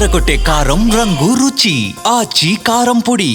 అదరగొట్టే కారం రంగు రుచి ఆచి కారం పొడి.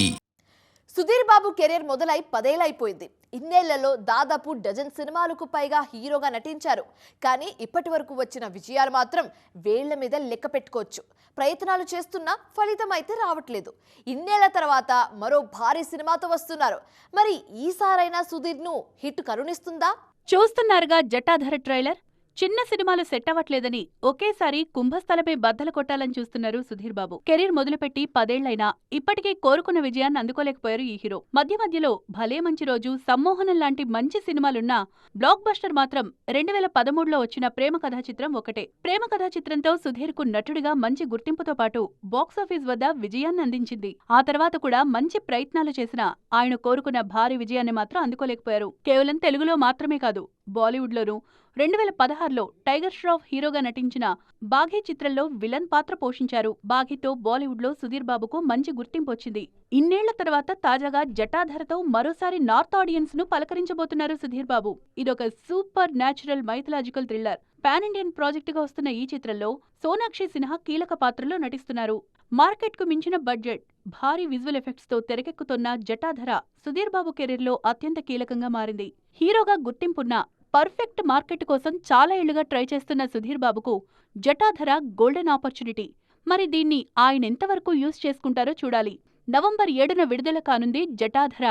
సుధీర్ బాబు కెరీర్ మొదలై పదేళ్ళైపోయింది ఇన్నేళ్ళలో దాదాపు డజన్ సినిమాలకు పైగా హీరోగా నటించారు. కానీ ఇప్పటి వరకు వచ్చిన విజయాలు మాత్రం వేళ్ళ మీద లెక్క పెట్టుకోవచ్చు. ప్రయత్నాలు చేస్తున్నా ఫలితం అయితే రావట్లేదు. ఇన్నేళ్ళ తర్వాత మరో భారీ సినిమాతో వస్తున్నారు. మరి ఈసారైనా సుధీర్ను హిట్ కరుణిస్తుందా? చూస్తున్నారుగా జటాధర ట్రైలర్. చిన్న సినిమాలు సెట్ అవ్వట్లేదని ఒకేసారి కుంభస్థలపై బద్దలు కొట్టాలని చూస్తున్నారు సుధీర్ బాబు. కెరీర్ మొదలుపెట్టి పదేళ్ళైనా ఇప్పటికే కోరుకున్న విజయాన్ని అందుకోలేకపోయారు ఈ హీరో. మధ్య మధ్యలో భలే మంచి రోజు సమ్మోహనం లాంటి మంచి సినిమాలున్నా బ్లాక్ బస్టర్ మాత్రం రెండు వేల పదమూడులో వచ్చిన ప్రేమ కథా చిత్రం ఒకటే. ప్రేమ కథా చిత్రంతో సుధీర్కు నటుడిగా మంచి గుర్తింపుతో పాటు బాక్సాఫీస్ వద్ద విజయాన్ని అందించింది. ఆ తర్వాత కూడా మంచి ప్రయత్నాలు చేసినా ఆయన కోరుకున్న భారీ విజయాన్ని మాత్రం అందుకోలేకపోయారు. కేవలం తెలుగులో మాత్రమే కాదు బాలీవుడ్లోనూ రెండు వేల పదహారులో టైగర్ ష్రాఫ్ హీరోగా నటించిన బాఘీ చిత్రంలో విలన్ పాత్ర పోషించారు. బాఘీతో బాలీవుడ్లో సుధీర్ బాబుకు మంచి గుర్తింపు వచ్చింది. ఇన్నేళ్ళ తర్వాత తాజాగా జటాధరతో మరోసారి నార్త్ ఆడియన్స్ను పలకరించబోతున్నారు సుధీర్ బాబు. ఇదొక supernatural mythological thriller. Pan Indian ప్రాజెక్టుగా వస్తున్న ఈ చిత్రంలో సోనాక్షి సిన్హా కీలక పాత్రలో నటిస్తున్నారు. మార్కెట్కు మించిన బడ్జెట్ భారీ విజువల్ ఎఫెక్ట్స్తో తెరకెక్కుతున్న జటాధర సుధీర్ బాబు కెరీర్లో అత్యంత కీలకంగా మారింది. హీరోగా గుర్తింపున్న పర్ఫెక్ట్ మార్కెట్ కోసం చాలా ఏళ్ళుగా ట్రై చేస్తున్న సుధీర్ బాబుకు జటాధర గోల్డెన్ ఆపర్చునిటీ. మరి దీన్ని ఆయన ఎంతవరకు యూజ్ చేసుకుంటారో చూడాలి. నవంబర్ ఏడున విడుదల కానుంది జటాధర.